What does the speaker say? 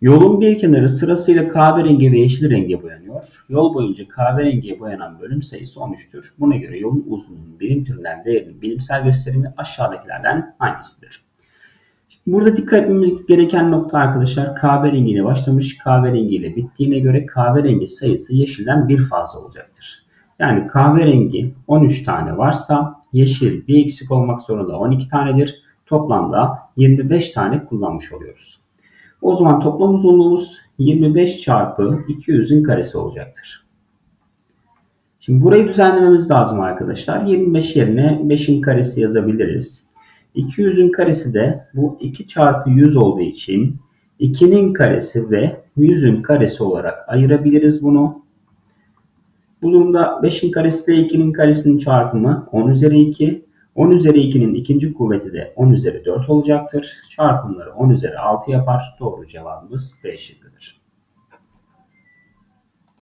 Yolun bir kenarı sırasıyla kahverengi ve yeşil renge boyanıyor. Yol boyunca kahverengiye boyanan bölüm sayısı 13'tür. Buna göre yolun uzunluğunun birim türünden değerinin bilimsel gösterimi aşağıdakilerden hangisidir? Burada dikkat etmemiz gereken nokta arkadaşlar kahverengiyle başlamış, kahverengiyle bittiğine göre kahverengi sayısı yeşilden bir fazla olacaktır. Yani kahverengi 13 tane varsa yeşil bir eksik olmak zorunda 12 tanedir. Toplamda 25 tane kullanmış oluyoruz. O zaman toplam uzunluğumuz 25 çarpı 200'ün karesi olacaktır. Şimdi burayı düzenlememiz lazım arkadaşlar. 25 yerine 5'in karesi yazabiliriz. 200'ün karesi de bu 2 çarpı 100 olduğu için 2'nin karesi ve 100'ün karesi olarak ayırabiliriz bunu. Bu durumda 5'in karesi ile 2'nin karesinin çarpımı 10 üzeri 2. 10 üzeri 2'nin ikinci kuvveti de 10 üzeri 4 olacaktır. Çarpımları 10 üzeri 6 yapar. Doğru cevabımız B şıkkıdır.